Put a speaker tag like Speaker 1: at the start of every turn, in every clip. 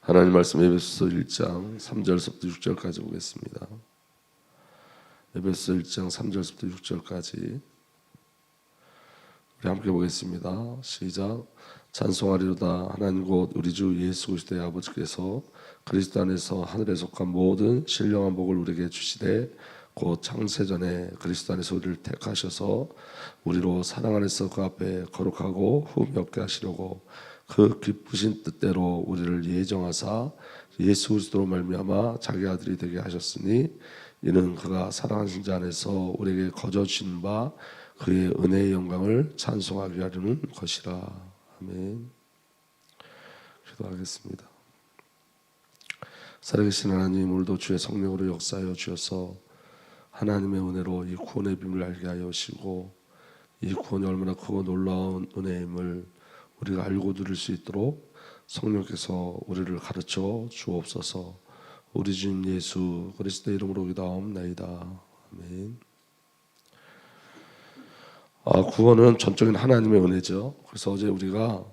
Speaker 1: 하나님 말씀 에베소서 1장 3절부터 6절까지 보겠습니다. 에베소 1장 3절부터 6절까지 우리 함께 보겠습니다. 시작. 찬송하리로다 하나님 곧 우리 주 예수 그리스도의 아버지께서 그리스도 안에서 하늘에 속한 모든 신령한 복을 우리에게 주시되 곧 창세전에 그리스도 안에서 우리를 택하셔서 우리로 사랑 안에서 그 앞에 거룩하고 흠이 없게 하시려고 그 기쁘신 뜻대로 우리를 예정하사 예수 그리스도로 말미암아 자기 아들이 되게 하셨으니 이는 그가 사랑하신 자 안에서 우리에게 거저 주신 바 그의 은혜의 영광을 찬송하게 하려는 것이라 아멘. 기도하겠습니다. 살아계신 하나님 오늘도 주의 성령으로 역사하여 주셔서 하나님의 은혜로 이 구원의 비밀을 알게 하여 주시고 이 구원이 얼마나 크고 놀라운 은혜임을 우리가 알고 들을 수 있도록 성령께서 우리를 가르쳐 주옵소서. 우리 주님 예수 그리스도 이름으로 기도하옵나이다. 아멘. 아, 구원은 전적인 하나님의 은혜죠. 그래서 어제 우리가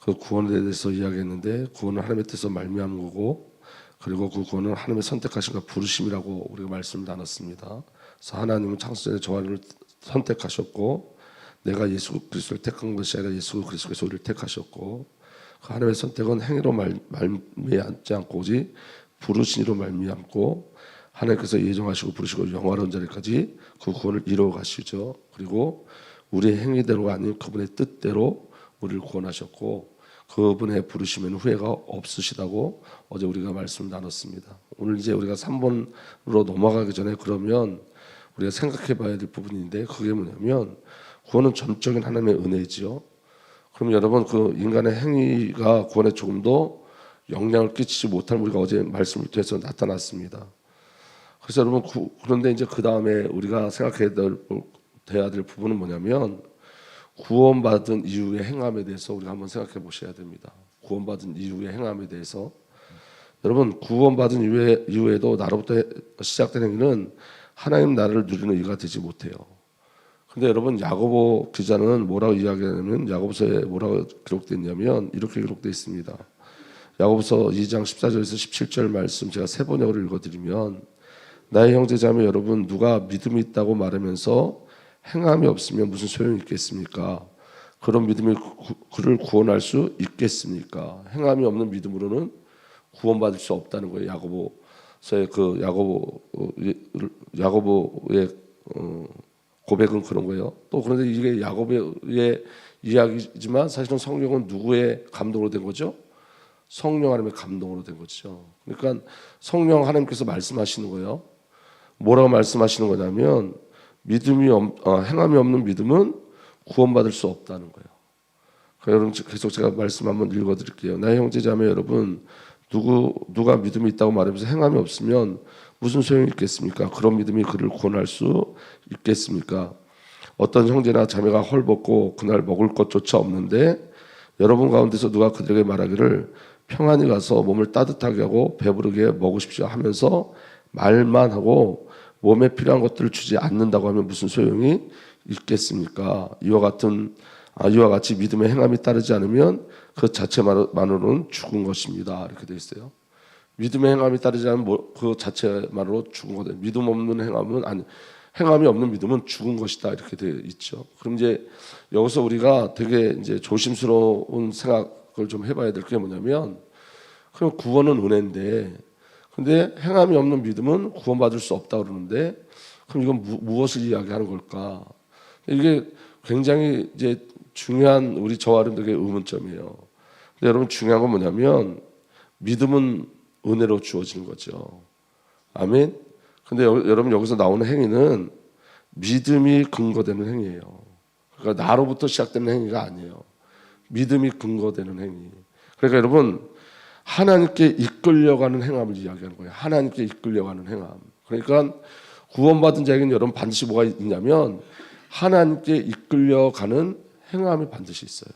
Speaker 1: 그 구원에 대해서 이야기했는데 구원은 하나님의 뜻에서 말미암은 거고 그리고 그 구원은 하나님의 선택하신과 부르심이라고 우리가 말씀을 나눴습니다. 그래서 하나님은 창세전에 저를 선택하셨고 내가 예수 그리스도를 택한 것이 아니라 예수 그리스도께서 우리를 택하셨고 그 하나님의 선택은 행위로 말, 말미암지 않고 오직 부르심으로 말미암고 하나님께서 예정하시고 부르시고 영화로운 자리까지 그 구원을 이루어 가시죠. 그리고 우리의 행위대로가 아닌 그분의 뜻대로 우리를 구원하셨고 그분의 부르시면 후회가 없으시다고 어제 우리가 말씀 나눴습니다. 오늘 이제 우리가 3번으로 넘어가기 전에 그러면 우리가 생각해 봐야 될 부분인데 그게 뭐냐면 구원은 전적인 하나님의 은혜지요. 그럼 여러분 그 인간의 행위가 구원에 조금 더 영향을 끼치지 못할 우리가 어제 말씀을 통해서 나타났습니다. 그래서 여러분 구, 그런데 이제 그 다음에 우리가 생각해야 될, 될 부분은 뭐냐면 구원받은 이후의 행함에 대해서 우리가 한번 생각해 보셔야 됩니다. 구원받은 이후의 행함에 대해서 여러분 구원받은 이후에, 이후에도 나로부터 시작된 행위는 하나님 나라를 누리는 이가 되지 못해요. 근데 여러분 야고보 기자는 뭐라고 이야기하냐면 야고보서에 뭐라고 기록됐냐면 이렇게 기록되어 있습니다. 야고보서 2장 14절에서 17절 말씀 제가 세 번역으로 읽어드리면 나의 형제자매 여러분 누가 믿음이 있다고 말하면서 행함이 없으면 무슨 소용이 있겠습니까? 그런 믿음이 그를 구원할 수 있겠습니까? 행함이 없는 믿음으로는 구원받을 수 없다는 거예요. 야고보서의 그 야고보 야고보의 어, 고백은 그런 거예요. 또 그런데 이게 야고보의 이야기지만 사실은 성령은 누구의 감동으로 된 거죠? 성령 하나님의 감동으로 된 거죠. 그러니까 성령 하나님께서 말씀하시는 거예요. 뭐라고 말씀하시는 거냐면 믿음이 없, 어, 행함이 없는 믿음은 구원받을 수 없다는 거예요. 여러분 계속 제가 말씀 한번 읽어드릴게요. 나의 형제자매 여러분 누구 누가 믿음이 있다고 말하면서 행함이 없으면 무슨 소용이 있겠습니까? 그런 믿음이 그를 구원할 수 있겠습니까? 어떤 형제나 자매가 헐벗고 그날 먹을 것조차 없는데 여러분 가운데서 누가 그들에게 말하기를 평안히 가서 몸을 따뜻하게 하고 배부르게 먹으십시오 하면서 말만 하고 몸에 필요한 것들을 주지 않는다고 하면 무슨 소용이 있겠습니까? 이와 같은 아, 이와 같이 믿음의 행함이 따르지 않으면 그 자체만으로는 죽은 것입니다. 이렇게 되어 있어요. 믿음의 행함이 따르지 않으면 뭐, 그 자체만으로 죽은 거다. 믿음 없는 행함은 아니 행함이 없는 믿음은 죽은 것이다. 이렇게 되어 있죠. 그럼 이제 여기서 우리가 되게 이제 조심스러운 생각을 좀 해봐야 될 게 뭐냐면 그럼 구원은 은혜인데 근데 행함이 없는 믿음은 구원받을 수 없다 그러는데 그럼 이건 무, 무엇을 이야기하는 걸까? 이게 굉장히 이제 중요한 우리 저와 여러분들에게 의문점이에요. 근데 여러분 중요한 건 뭐냐면 믿음은 은혜로 주어지는 거죠. 아멘. 근데 여, 여러분 여기서 나오는 행위는 믿음이 근거되는 행위예요. 그러니까 나로부터 시작되는 행위가 아니에요. 믿음이 근거되는 행위. 그러니까 여러분 하나님께 이끌려가는 행함을 이야기하는 거예요. 하나님께 이끌려가는 행함. 그러니까 구원받은 자에게는 여러분 반드시 뭐가 있냐면 하나님께 이끌려가는 행함이 반드시 있어요.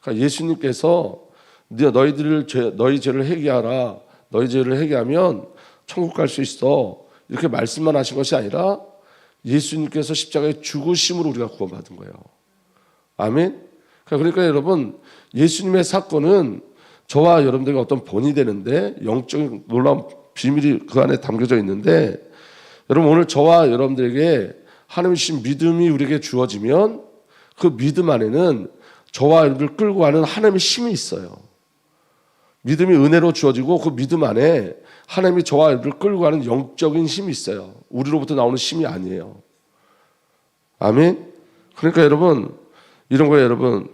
Speaker 1: 그러니까 예수님께서 너희들을 죄, 너희 죄를 회개하라. 너희 죄를 회개하면 천국 갈 수 있어. 이렇게 말씀만 하신 것이 아니라 예수님께서 십자가에 죽으심으로 우리가 구원받은 거예요. 아멘. 그러니까 여러분 예수님의 사건은 저와 여러분들과 어떤 본이 되는데 영적인 놀라운 비밀이 그 안에 담겨져 있는데 여러분 오늘 저와 여러분들에게 하나님 주신 믿음이 우리에게 주어지면 그 믿음 안에는 저와 여러분들 끌고 가는 하나님의 힘이 있어요. 믿음이 은혜로 주어지고 그 믿음 안에 하나님이 저와 여러분들 끌고 가는 영적인 힘이 있어요. 우리로부터 나오는 힘이 아니에요. 아멘. 그러니까 여러분 이런 거예요, 여러분.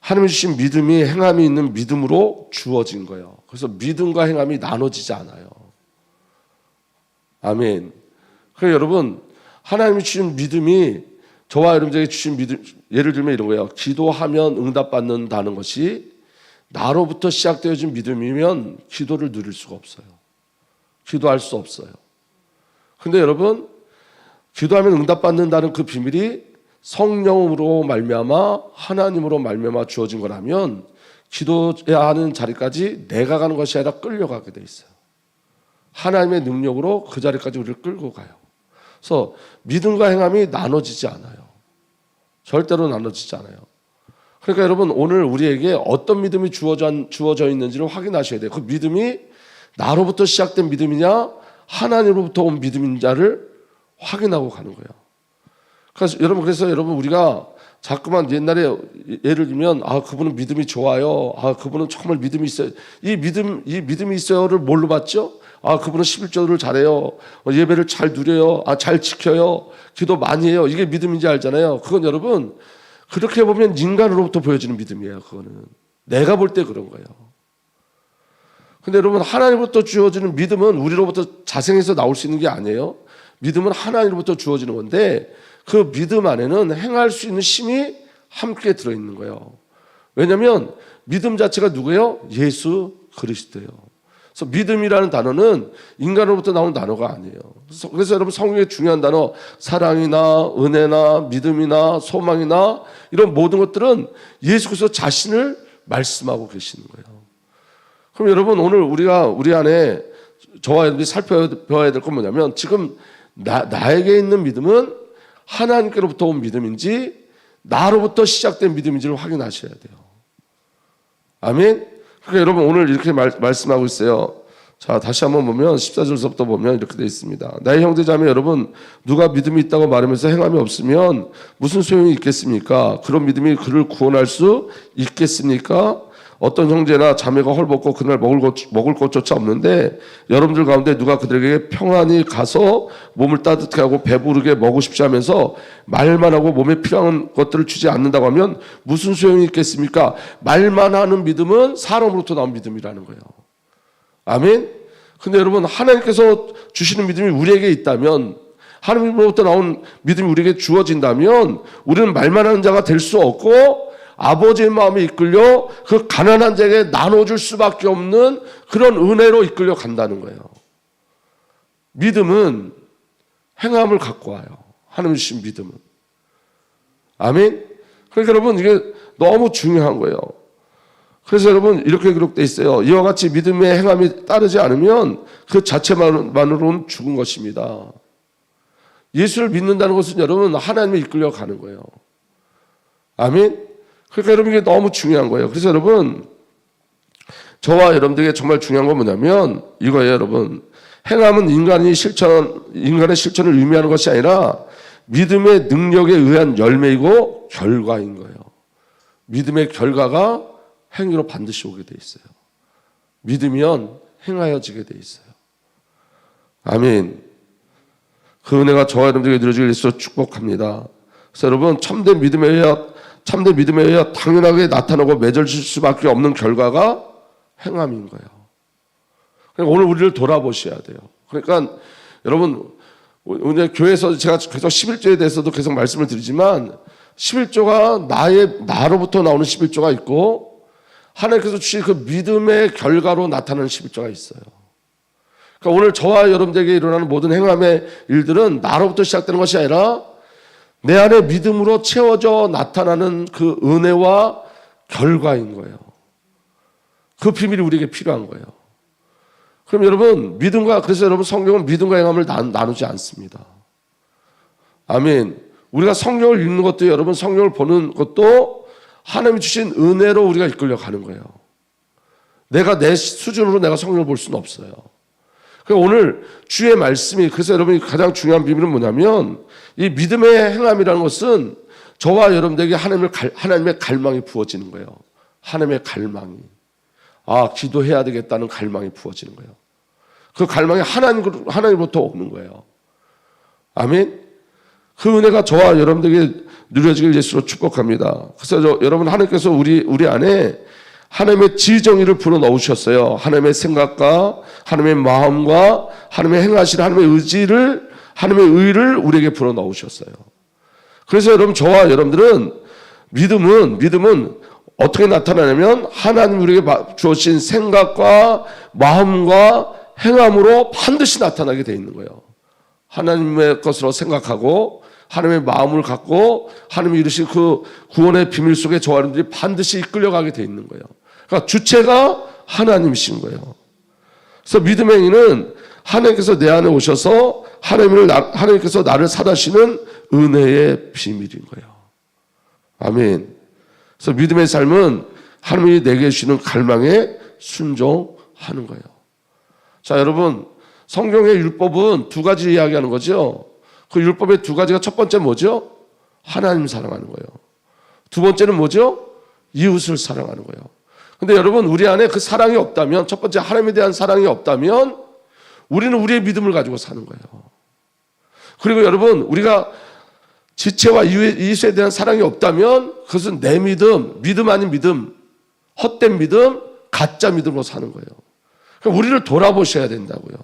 Speaker 1: 하나님 주신 믿음이 행함이 있는 믿음으로 주어진 거예요. 그래서 믿음과 행함이 나눠지지 않아요. 아멘. 그러니까 여러분 하나님이 주신 믿음이 저와 여러분들에게 주신 믿음 예를 들면 이런 거예요. 기도하면 응답받는다는 것이 나로부터 시작되어진 믿음이면 기도를 누릴 수가 없어요. 기도할 수 없어요. 근데 여러분 기도하면 응답받는다는 그 비밀이 성령으로 말미암아 하나님으로 말미암아 주어진 거라면 기도해야 하는 자리까지 내가 가는 것이 아니라 끌려가게 돼 있어요. 하나님의 능력으로 그 자리까지 우리를 끌고 가요. 그래서 믿음과 행함이 나눠지지 않아요. 절대로 나눠지지 않아요. 그러니까 여러분 오늘 우리에게 어떤 믿음이 주어져, 주어져 있는지를 확인하셔야 돼요. 그 믿음이 나로부터 시작된 믿음이냐 하나님으로부터 온 믿음인자를 확인하고 가는 거예요. 그래서 여러분 그래서 여러분 우리가 자꾸만 옛날에 예를 들면 아 그분은 믿음이 좋아요. 아 그분은 정말 믿음이 있어요. 이 믿음 이 믿음이 있어요를 뭘로 봤죠? 아 그분은 11조를 잘해요. 어, 예배를 잘 누려요. 아 잘 지켜요. 기도 많이 해요. 이게 믿음인지 알잖아요. 그건 여러분 그렇게 보면 인간으로부터 보여지는 믿음이에요. 그거는 내가 볼 때 그런 거예요. 근데 여러분 하나님부터 주어지는 믿음은 우리로부터 자생해서 나올 수 있는 게 아니에요. 믿음은 하나님으로부터 주어지는 건데 그 믿음 안에는 행할 수 있는 힘이 함께 들어 있는 거예요. 왜냐하면 믿음 자체가 누구예요? 예수 그리스도예요. 그래서 믿음이라는 단어는 인간으로부터 나온 단어가 아니에요. 그래서, 여러분 성경의 중요한 단어 사랑이나 은혜나 믿음이나 소망이나 이런 모든 것들은 예수 그리스도 자신을 말씀하고 계시는 거예요. 그럼 여러분 오늘 우리가 우리 안에 저와 여러분이 살펴봐야 될 건 뭐냐면 지금 나, 나에게 있는 믿음은 하나님께로부터 온 믿음인지 나로부터 시작된 믿음인지를 확인하셔야 돼요. 아멘. 그러니까 여러분 오늘 이렇게 말, 말씀하고 있어요. 자 다시 한번 보면 14절서부터 보면 이렇게 되어 있습니다. 나의 형제 자매 여러분 누가 믿음이 있다고 말하면서 행함이 없으면 무슨 소용이 있겠습니까? 그런 믿음이 그를 구원할 수 있겠습니까? 어떤 형제나 자매가 헐벗고 그날 먹을 것, 먹을 것조차 없는데 여러분들 가운데 누가 그들에게 평안히 가서 몸을 따뜻하게 하고 배부르게 먹으십시오 하면서 말만 하고 몸에 필요한 것들을 주지 않는다고 하면 무슨 소용이 있겠습니까? 말만 하는 믿음은 사람으로부터 나온 믿음이라는 거예요. 아멘. 근데 여러분 하나님께서 주시는 믿음이 우리에게 있다면 하나님으로부터 나온 믿음이 우리에게 주어진다면 우리는 말만 하는 자가 될 수 없고 아버지의 마음에 이끌려 그 가난한 자에게 나눠줄 수밖에 없는 그런 은혜로 이끌려 간다는 거예요. 믿음은 행함을 갖고 와요. 하나님 주신 믿음은. 아멘. 그러니까 여러분 이게 너무 중요한 거예요. 그래서 여러분 이렇게 기록돼 있어요. 이와 같이 믿음의 행함이 따르지 않으면 그 자체만으로는 죽은 것입니다. 예수를 믿는다는 것은 여러분 하나님에 이끌려 가는 거예요. 아멘. 그러니까 여러분 이게 너무 중요한 거예요. 그래서 여러분 저와 여러분들에게 정말 중요한 건 뭐냐면 이거예요, 여러분. 행함은 인간이 실천, 인간의 실천을 의미하는 것이 아니라 믿음의 능력에 의한 열매이고 결과인 거예요. 믿음의 결과가 행위로 반드시 오게 돼 있어요. 믿으면 행하여지게 돼 있어요. 아멘. 그 은혜가 저와 여러분들에게 누려지길 위해서 축복합니다. 여러분 참된 믿음에 의하 참된 믿음에 의해 당연하게 나타나고 맺어질 수밖에 없는 결과가 행함인 거예요. 그러니까 오늘 우리를 돌아보셔야 돼요. 그러니까 여러분 오늘 교회에서 제가 계속 11조에 대해서도 계속 말씀을 드리지만 11조가 나의 나로부터 나오는 11조가 있고 하나님께서 주신 그 믿음의 결과로 나타나는 11조가 있어요. 그러니까 오늘 저와 여러분들에게 일어나는 모든 행함의 일들은 나로부터 시작되는 것이 아니라 내 안에 믿음으로 채워져 나타나는 그 은혜와 결과인 거예요. 그 비밀이 우리에게 필요한 거예요. 그럼 여러분, 믿음과, 그래서 여러분 성경은 믿음과 행함을 나 누지 않습니다. 아멘. 우리가 성경을 읽는 것도 여러분 성경을 보는 것도 하나님이 주신 은혜로 우리가 이끌려 가는 거예요. 내가 내 수준으로 내가 성령을 볼 수는 없어요. 그러니까 오늘 주의 말씀이 그래서 여러분이 가장 중요한 비밀은 뭐냐면 이 믿음의 행함이라는 것은 저와 여러분들에게 하나님을 갈- 하나님의 갈망이 부어지는 거예요. 하나님의 갈망이 아 기도해야 되겠다는 갈망이 부어지는 거예요. 그 갈망이 하나님 하나님부터 오는 거예요. 아멘. 그 은혜가 저와 여러분들에게 누려지길 예수로 축복합니다. 그래서 저, 여러분 하나님께서 우리 우리 안에 하나님의 지정의를 불어 넣으셨어요. 하나님의 생각과 하나님의 마음과 하나님의 행하실 하나님의 의지를 하나님의 의를 우리에게 불어 넣으셨어요. 그래서 여러분 저와 여러분들은 믿음은 믿음은 어떻게 나타나냐면 하나님 우리에게 마- 주신 생각과 마음과 행함으로 반드시 나타나게 돼 있는 거예요. 하나님의 것으로 생각하고 하나님의 마음을 갖고 하나님이 이루신 그 구원의 비밀 속에 저와 여러분들이 반드시 이끌려가게 돼 있는 거예요. 그러니까 주체가 하나님이신 거예요. 그래서 믿음의 행위는 하나님께서 내 안에 오셔서 하나님을 나, 하나님께서 나를 사다시는 은혜의 비밀인 거예요. 아멘. 그래서 믿음의 삶은 하나님이 내게 주시는 갈망에 순종하는 거예요. 자, 여러분, 성경의 율법은 두 가지 이야기하는 거죠. 그 율법의 두 가지가 첫 번째 뭐죠? 하나님 사랑하는 거예요. 두 번째는 뭐죠? 이웃을 사랑하는 거예요. 근데 여러분, 우리 안에 그 사랑이 없다면, 첫 번째 하나님에 대한 사랑이 없다면, 우리는 우리의 믿음을 가지고 사는 거예요. 그리고 여러분, 우리가 지체와 이웃에 대한 사랑이 없다면, 그것은 내 믿음, 믿음 아닌 믿음, 헛된 믿음, 가짜 믿음으로 사는 거예요. 그러니까 우리를 돌아보셔야 된다고요.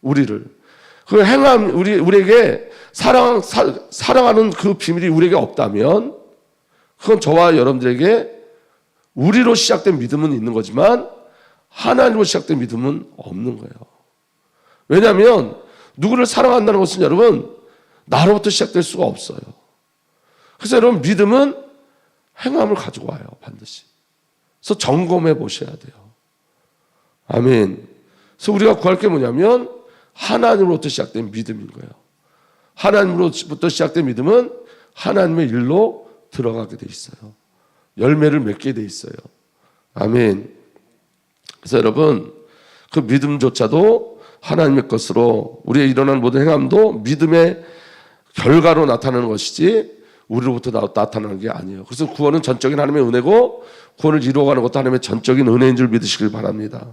Speaker 1: 우리를. 그 행함, 우리, 우리에게 사랑, 사, 사랑하는 그 비밀이 우리에게 없다면, 그건 저와 여러분들에게 우리로 시작된 믿음은 있는 거지만, 하나님으로 시작된 믿음은 없는 거예요. 왜냐하면, 누구를 사랑한다는 것은 여러분, 나로부터 시작될 수가 없어요. 그래서 여러분, 믿음은 행함을 가지고 와요, 반드시. 그래서 점검해 보셔야 돼요. 아멘. 그래서 우리가 구할 게 뭐냐면 하나님으로부터 시작된 믿음인 거예요. 하나님으로부터 시작된 믿음은 하나님의 일로 들어가게 돼 있어요. 열매를 맺게 돼 있어요. 아멘. 그래서 여러분 그 믿음조차도 하나님의 것으로 우리의 일어난 모든 행함도 믿음의 결과로 나타나는 것이지 우리로부터 나, 나타나는 게 아니에요. 그래서 구원은 전적인 하나님의 은혜고 구원을 이루어가는 것도 하나님의 전적인 은혜인 줄 믿으시길 바랍니다.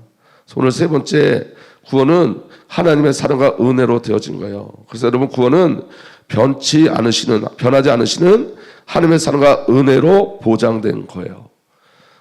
Speaker 1: 오늘 세 번째 구원은 하나님의 사랑과 은혜로 되어진 거예요. 그래서 여러분 구원은 변치 않으시는 변하지 않으시는 하나님의 사랑과 은혜로 보장된 거예요.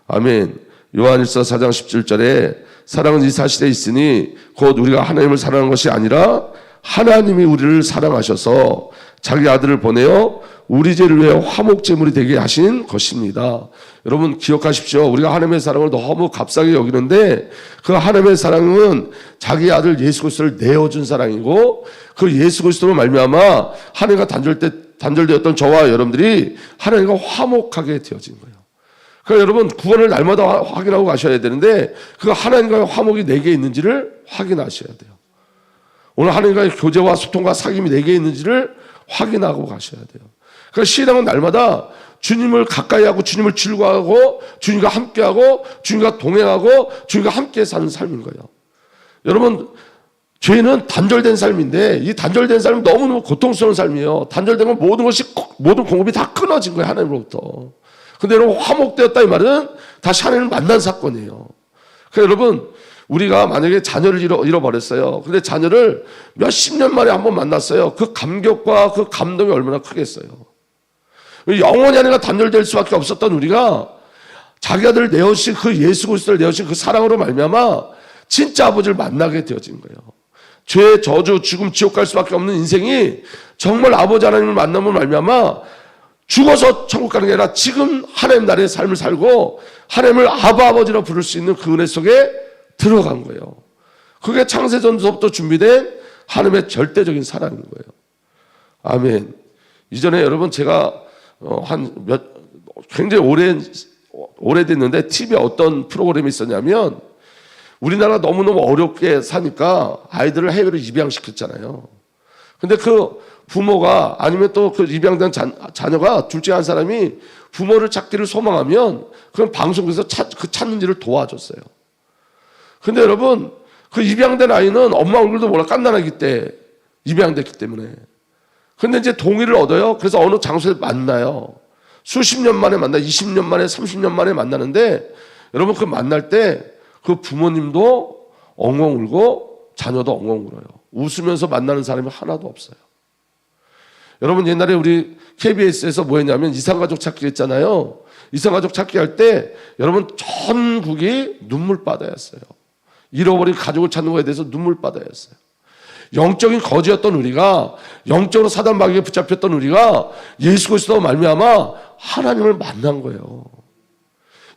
Speaker 1: 아멘. 요한일서 4장 17절에 사랑은 이 사실에 있으니 곧 우리가 하나님을 사랑하는 것이 아니라 하나님이 우리를 사랑하셔서 자기 아들을 보내어 우리 죄를 위해 화목 제물이 되게 하신 것입니다. 여러분 기억하십시오. 우리가 하나님의 사랑을 너무 값싸게 여기는데 그 하나님의 사랑은 자기 아들 예수 그리스도를 내어준 사랑이고 그 예수 그리스도로 말미암아 하나님과 단절되었던 저와 여러분들이 하나님과 화목하게 되어진 거예요. 그러니까 여러분 구원을 날마다 확인하고 가셔야 되는데 그 하나님과의 화목이 내게 있는지를 확인하셔야 돼요. 오늘 하나님과의 교제와 소통과 사귐이 내게 있는지를 확인하고 가셔야 돼요. 그러니까 신앙은 날마다 주님을 가까이 하고 주님을 즐거워하고 주님과 함께하고 주님과 동행하고 주님과 함께 사는 삶인 거예요. 여러분 죄는 단절된 삶인데 이 단절된 삶은 너무너무 고통스러운 삶이에요. 단절되면 모든 것이 모든 공급이 다 끊어진 거예요 하나님으로부터. 근데 여러분 화목되었다 이 말은 다시 하나님을 만난 사건이에요. 그러니까 여러분 우리가 만약에 자녀를 잃어, 잃어버렸어요. 근데 자녀를 몇십 년 만에 한번 만났어요. 그 감격과 그 감동이 얼마나 크겠어요. 영원히 하나님과 단절될 수밖에 없었던 우리가 자기 아들을 내어신 그 예수 그리스도를 내어신 그 사랑으로 말미암아 진짜 아버지를 만나게 되어진 거예요. 죄, 저주, 죽음, 지옥 갈 수밖에 없는 인생이 정말 아버지 하나님을 만나면 말미암아 죽어서 천국 가는 게 아니라 지금 하나님 나라의 삶을 살고 하나님을 아바 아버지로 부를 수 있는 그 은혜 속에 들어간 거예요. 그게 창세전부터 준비된 하나님의 절대적인 사랑인 거예요. 아멘. 이전에 여러분 제가 어, 한몇 굉장히 오래 오래됐는데 TV에 어떤 프로그램이 있었냐면 우리나라 너무너무 어렵게 사니까 아이들을 해외로 입양시켰잖아요. 근데 그 부모가 아니면 또 그 입양된 자, 자녀가 둘째 한 사람이 부모를 찾기를 소망하면 그런 방송국에서 찾, 그 찾는 일을 도와줬어요. 근데 여러분 그 입양된 아이는 엄마 얼굴도 몰라 깐난아기 때 입양됐기 때문에. 근데 이제 동의를 얻어요. 그래서 어느 장소에 만나요. 수십 년 만에 만나, 20년 만에, 30년 만에 만나는데 여러분 그 만날 때 그 부모님도 엉엉 울고 자녀도 엉엉 울어요. 웃으면서 만나는 사람이 하나도 없어요. 여러분 옛날에 우리 KBS에서 뭐 했냐면 이상가족 찾기 했잖아요. 이상가족 찾기 할 때 여러분 전국이 눈물바다였어요. 잃어버린 가족을 찾는 거에 대해서 눈물바다였어요. 영적인 거지였던 우리가 영적으로 사단 마귀에 붙잡혔던 우리가 예수 그리스도 말미암아 하나님을 만난 거예요.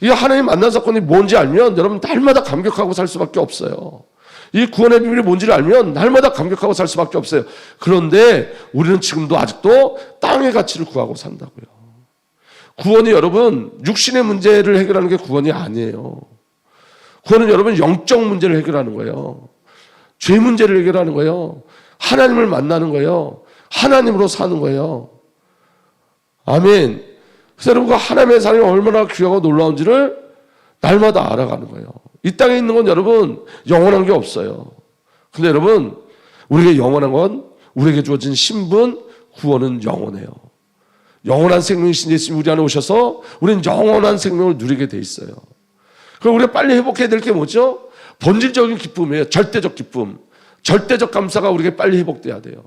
Speaker 1: 이 하나님 만난 사건이 뭔지 알면 여러분 날마다 감격하고 살 수밖에 없어요. 이 구원의 비밀이 뭔지를 알면 날마다 감격하고 살 수밖에 없어요. 그런데 우리는 지금도 아직도 땅의 가치를 구하고 산다고요. 구원이 여러분 육신의 문제를 해결하는 게 구원이 아니에요. 구원은 여러분 영적 문제를 해결하는 거예요. 죄 문제를 해결하는 거예요. 하나님을 만나는 거예요. 하나님으로 사는 거예요. 아멘. 그래서 여러분 그 하나님의 사랑이 얼마나 귀하고 놀라운지를 날마다 알아가는 거예요. 이 땅에 있는 건 여러분 영원한 게 없어요. 근데 여러분 우리에게 영원한 건 우리에게 주어진 신분 구원은 영원해요. 영원한 생명이신 예수님 우리 안에 오셔서 우리는 영원한 생명을 누리게 돼 있어요. 그럼 우리가 빨리 회복해야 될 게 뭐죠? 본질적인 기쁨이에요. 절대적 기쁨. 절대적 감사가 우리에게 빨리 회복돼야 돼요.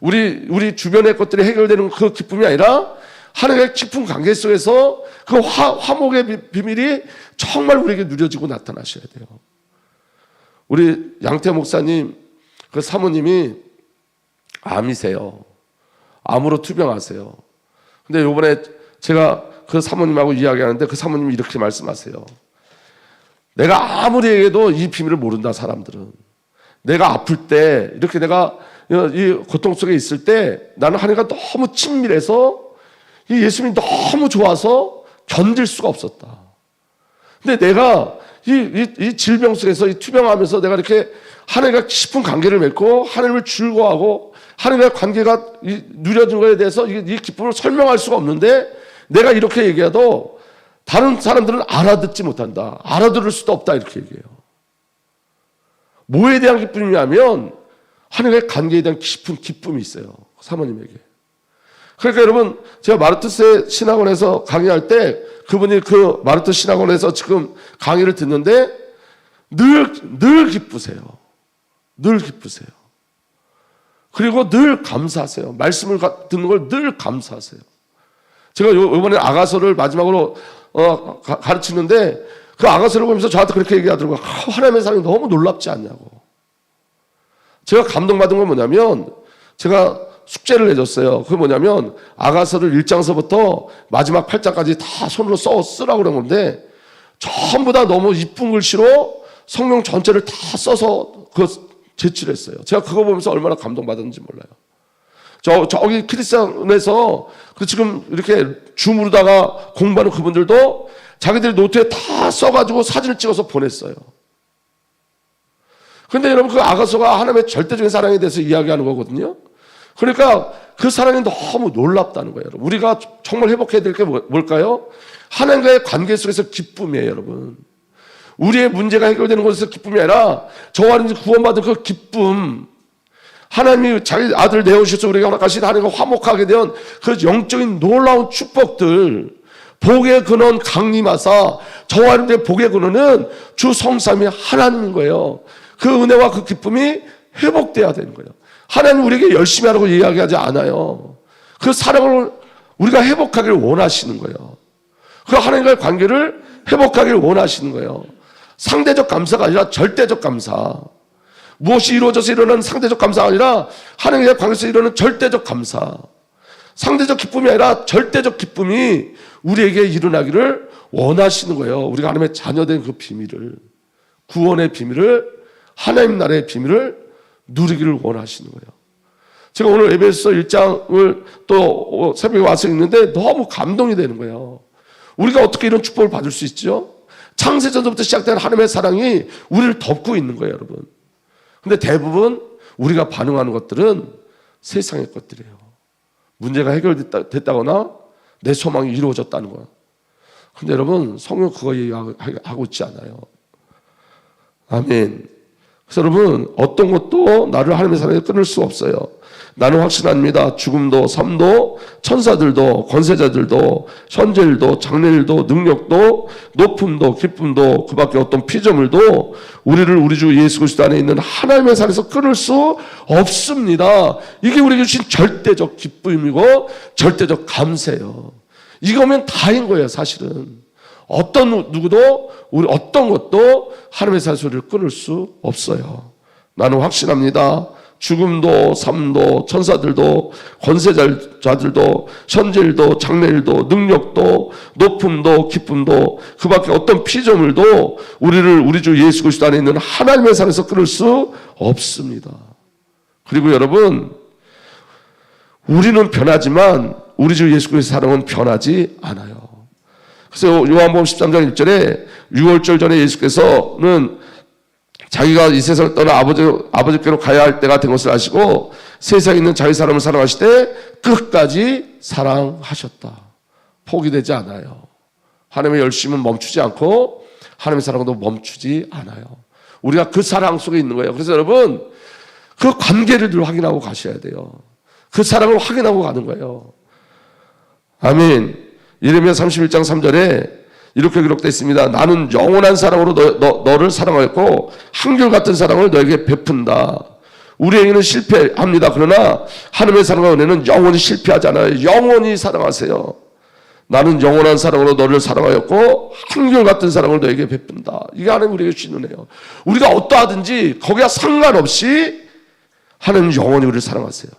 Speaker 1: 우리 우리 주변의 것들이 해결되는 그 기쁨이 아니라 하나님의 깊은 관계 속에서 그 화, 화목의 비- 비밀이 정말 우리에게 누려지고 나타나셔야 돼요. 우리 양태 목사님 그 사모님이 암이세요. 암으로 투병하세요. 근데 요번에 제가 그 사모님하고 이야기하는데 그 사모님이 이렇게 말씀하세요. 내가 아무리 얘기해도 이 비밀을 모른다 사람들은. 내가 아플 때 이렇게 내가 이 고통 속에 있을 때 나는 하나님과 너무 친밀해서 이 예수님이 너무 좋아서 견딜 수가 없었다. 근데 내가 이, 이, 이 질병 속에서 이 투병하면서 내가 이렇게 하나님과 깊은 관계를 맺고 하나님을 즐거워하고 하나님의 관계가 이, 누려진 것에 대해서 이, 이 기쁨을 설명할 수가 없는데 내가 이렇게 얘기해도 다른 사람들은 알아듣지 못한다. 알아들을 수도 없다. 이렇게 얘기해요. 뭐에 대한 기쁨이냐면 하나님의 관계에 대한 깊은 기쁨이 있어요. 사모님에게. 그러니까 여러분 제가 마르트스 신학원에서 강의할 때 그분이 그 마르트 신학원에서 지금 강의를 듣는데 늘, 늘 기쁘세요. 늘 기쁘세요. 그리고 늘 감사하세요. 말씀을 가- 듣는 걸 늘 감사하세요. 제가 요- 요번에 아가서를 마지막으로 어, 가, 가르치는데 그 아가서를 보면서 저한테 그렇게 얘기하더라고요. 아, 하나님의 사랑이 너무 놀랍지 않냐고. 제가 감동받은 건 뭐냐면 제가 숙제를 내줬어요. 그게 뭐냐면 아가서를 1장서부터 마지막 8장까지 다 손으로 써 쓰라고 그런 건데 전부 다 너무 이쁜 글씨로 성경 전체를 다 써서 그 제출했어요. 제가 그거 보면서 얼마나 감동받았는지 몰라요. 저, 저기 크리스천에서 그 지금 이렇게 줌으로다가 공부하는 그분들도 자기들이 노트에 다 써가지고 사진을 찍어서 보냈어요. 근데 여러분 그 아가서가 하나님의 절대적인 사랑에 대해서 이야기하는 거거든요. 그러니까 그 사랑이 너무 놀랍다는 거예요. 여러분. 우리가 정말 회복해야 될게 뭐, 뭘까요? 하나님과의 관계 속에서 기쁨이에요, 여러분. 우리의 문제가 해결되는 것에서 기쁨이 아니라 저와 하나님 구원받은 그 기쁨. 하나님이 자기 아들을 내어주셔서 우리가 허락하신 하나님과 화목하게 된 그 영적인 놀라운 축복들. 복의 근원 강림하사 저와 하나님의 복의 근원은 주 성삼이 하나님인 거예요. 그 은혜와 그 기쁨이 회복돼야 되는 거예요. 하나님 우리에게 열심히 하라고 이야기하지 않아요. 그 사랑을 우리가 회복하기를 원하시는 거예요. 그 하나님과의 관계를 회복하기를 원하시는 거예요. 상대적 감사가 아니라 절대적 감사. 무엇이 이루어져서 일어나는 상대적 감사가 아니라 하나님과의 관계에서 일어나는 절대적 감사. 상대적 기쁨이 아니라 절대적 기쁨이 우리에게 일어나기를 원하시는 거예요. 우리가 하나님의 자녀된 그 비밀을, 구원의 비밀을, 하나님 나라의 비밀을 누리기를 원하시는 거예요. 제가 오늘 에베소 1장을 또 새벽에 와서 읽는데 너무 감동이 되는 거예요. 우리가 어떻게 이런 축복을 받을 수 있죠? 창세전부터 시작된 하나님의 사랑이 우리를 덮고 있는 거예요, 여러분. 근데 대부분 우리가 반응하는 것들은 세상의 것들이에요. 문제가 해결됐다, 됐다거나 내 소망이 이루어졌다는 거야. 근데 여러분 성경 그거 얘기하고 있지 않아요. 아멘. 여러분 어떤 것도 나를 하나님의 사랑에 끊을 수 없어요. 나는 확신합니다. 죽음도 삶도 천사들도 권세자들도 현재일도 장래일도 능력도 높음도 기쁨도 그밖에 어떤 피조물도 우리를 우리 주 예수 그리스도 안에 있는 하나님의 사랑에서 끊을 수 없습니다. 이게 우리에게 주신 절대적 기쁨이고 절대적 감세예요. 이거면 다인 거예요, 사실은. 어떤 누구도 우리 어떤 것도 하나님의 사소리를 끊을 수 없어요. 나는 확신합니다. 죽음도 삶도 천사들도 권세자들도 현재일도 장래일도 능력도 높음도 기쁨도 그 밖에 어떤 피조물도 우리를 우리 주 예수 그리스도 안에 있는 하나님의 산에서 끊을 수 없습니다. 그리고 여러분 우리는 변하지만 우리 주 예수 그리스도의 사랑은 변하지 않아요. 그래서 요한복음 13장 1절에 6월절 전에 예수께서는 자기가 이 세상을 떠나 아버지, 아버지께로 가야 할 때가 된 것을 아시고 세상에 있는 자기 사람을 사랑하실 때 끝까지 사랑하셨다. 포기되지 않아요. 하나님의 열심은 멈추지 않고 하나님의 사랑도 멈추지 않아요. 우리가 그 사랑 속에 있는 거예요. 그래서 여러분 그 관계를 늘 확인하고 가셔야 돼요. 그 사랑을 확인하고 가는 거예요. 아멘. 이르면 31장 3절에 이렇게 기록되어 있습니다. 나는 영원한 사랑으로 너, 너, 너를 사랑하였고 한결같은 사랑을 너에게 베푼다. 우리에게는 실패합니다. 그러나 하나님의 사랑과 은혜는 영원히 실패하잖아요. 영원히 사랑하세요. 나는 영원한 사랑으로 너를 사랑하였고 한결같은 사랑을 너에게 베푼다. 이게 하나님 우리에게 주신 은혜예요. 우리가 어떠하든지 거기와 상관없이 하나님 영원히 우리를 사랑하세요.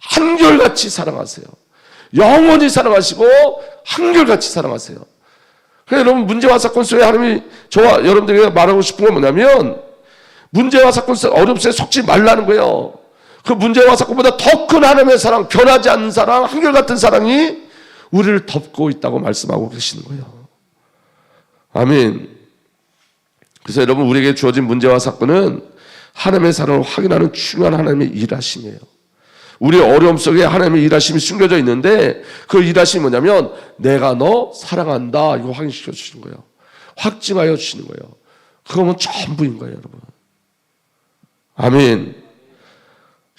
Speaker 1: 한결같이 사랑하세요. 영원히 사랑하시고 한결같이 사랑하세요. 그래 여러분 문제와 사건 속에 하나님이 저와 여러분들에게 말하고 싶은 건 뭐냐면 문제와 사건 속 어려움 속에 속지 말라는 거예요. 그 문제와 사건보다 더 큰 하나님의 사랑, 변하지 않는 사랑, 한결같은 사랑이 우리를 덮고 있다고 말씀하고 계시는 거예요. 아멘. 그래서 여러분 우리에게 주어진 문제와 사건은 하나님의 사랑을 확인하는 중요한 하나님의 일하심이에요. 우리 어려움 속에 하나님의 일하심이 숨겨져 있는데 그 일하심이 뭐냐면 내가 너 사랑한다 이거 확인시켜 주시는 거예요. 확증하여 주시는 거예요. 그거면 전부인 거예요, 여러분. 아멘.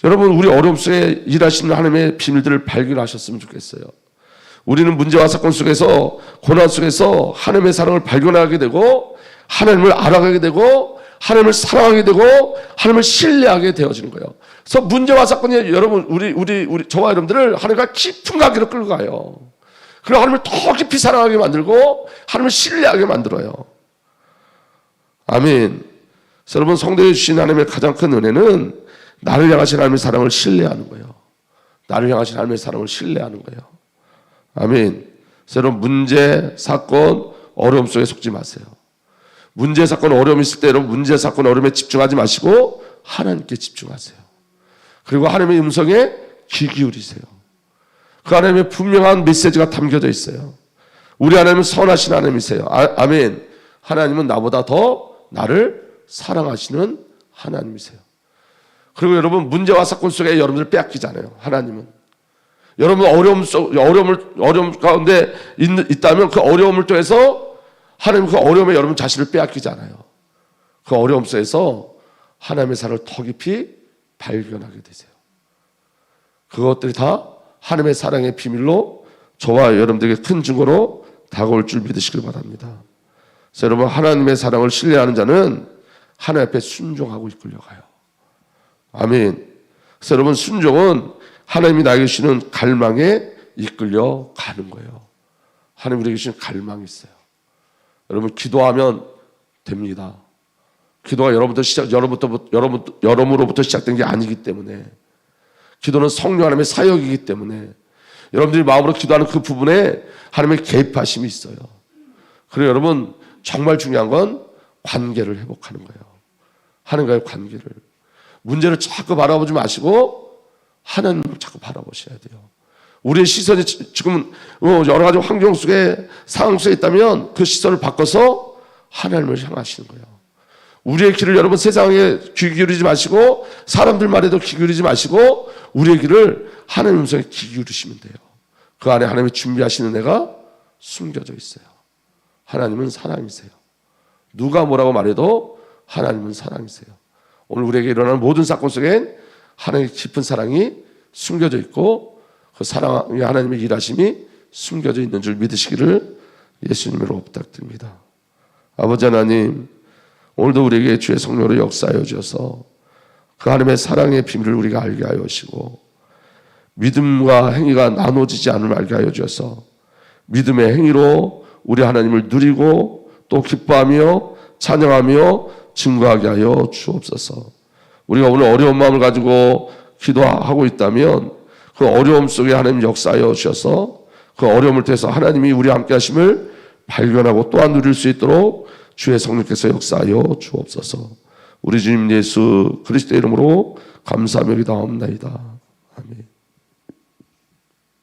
Speaker 1: 여러분 우리 어려움 속에 일하시는 하나님의 비밀들을 발견하셨으면 좋겠어요. 우리는 문제와 사건 속에서 고난 속에서 하나님의 사랑을 발견하게 되고 하나님을 알아가게 되고 하나님을 사랑하게 되고 하나님을 신뢰하게 되어지는 거예요. 그래서 문제와 사건이 여러분 우리 우리 우리 저와 여러분들을 하나님과 깊은 관계로 끌고 가요. 그리고 하나님을 더 깊이 사랑하게 만들고 하나님을 신뢰하게 만들어요. 아멘. 여러분 성도에 주신 하나님의 가장 큰 은혜는 나를 향하신 하나님의 사랑을 신뢰하는 거예요. 나를 향하신 하나님의 사랑을 신뢰하는 거예요. 아멘. 여러분 문제, 사건, 어려움 속에 속지 마세요. 문제, 사건, 어려움 있을 때 여러분 문제, 사건, 어려움에 집중하지 마시고 하나님께 집중하세요. 그리고 하나님의 음성에 귀 기울이세요. 그 하나님의 분명한 메시지가 담겨져 있어요. 우리 하나님은 선하신 하나님이세요. 아, 멘 하나님은 나보다 더 나를 사랑하시는 하나님이세요. 그리고 여러분 문제와 사건 속에 여러분들 빼앗기잖아요. 하나님은 여러분 어려움 속 어려움을 어려움 가운데 있, 있다면 그 어려움을 통해서 하나님 그 어려움에 여러분 자신을 빼앗기잖아요. 그 어려움 속에서 하나님의 사랑을 더 깊이 발견하게 되세요. 그것들이 다 하나님의 사랑의 비밀로 저와 여러분들에게 큰 증거로 다가올 줄 믿으시길 바랍니다. 그래서 여러분 하나님의 사랑을 신뢰하는 자는 하나님 앞에 순종하고 이끌려가요. 아멘. 그래서 여러분 순종은 하나님이 나에게 주시는 갈망에 이끌려 가는 거예요. 하나님 우리에게 주신 갈망이 있어요. 여러분 기도하면 됩니다. 기도가 여러분부터 시작, 여러분부터, 여러분, 여러분으로부터 시작된 게 아니기 때문에 기도는 성령 하나님의 사역이기 때문에 여러분들이 마음으로 기도하는 그 부분에 하나님의 개입하심이 있어요. 그래서 여러분 정말 중요한 건 관계를 회복하는 거예요. 하나님과의 관계를. 문제를 자꾸 바라보지 마시고 하나님을 자꾸 바라보셔야 돼요. 우리의 시선이 지금 어, 여러 가지 환경 속에 상황 속에 있다면 그 시선을 바꿔서 하나님을 향하시는 거예요. 우리의 길을 여러분 세상에 귀 기울이지 마시고 사람들 말에도 귀 기울이지 마시고 우리의 길을 하나님 음성에 귀 기울이시면 돼요. 그 안에 하나님이 준비하시는 애가 숨겨져 있어요. 하나님은 사랑이세요. 누가 뭐라고 말해도 하나님은 사랑이세요. 오늘 우리에게 일어나는 모든 사건 속엔 하나님의 깊은 사랑이 숨겨져 있고 그 사랑이 하나님의 일하심이 숨겨져 있는 줄 믿으시기를 예수님으로 부탁드립니다. 아버지 하나님, 오늘도 우리에게 주의 성령으로 역사하여 주셔서 그 하나님의 사랑의 비밀을 우리가 알게 하여 주시고 믿음과 행위가 나눠지지 않음을 알게 하여 주셔서 믿음의 행위로 우리 하나님을 누리고 또 기뻐하며 찬양하며 증거하게 하여 주옵소서. 우리가 오늘 어려운 마음을 가지고 기도하고 있다면 그 어려움 속에 하나님 역사하여 주셔서 그 어려움을 통해서 하나님이 우리 함께 하심을 발견하고 또한 누릴 수 있도록 주의 성령께서 역사하여 주옵소서. 우리 주님 예수 그리스도의 이름으로 감사하며 기도하옵나이다. 아멘.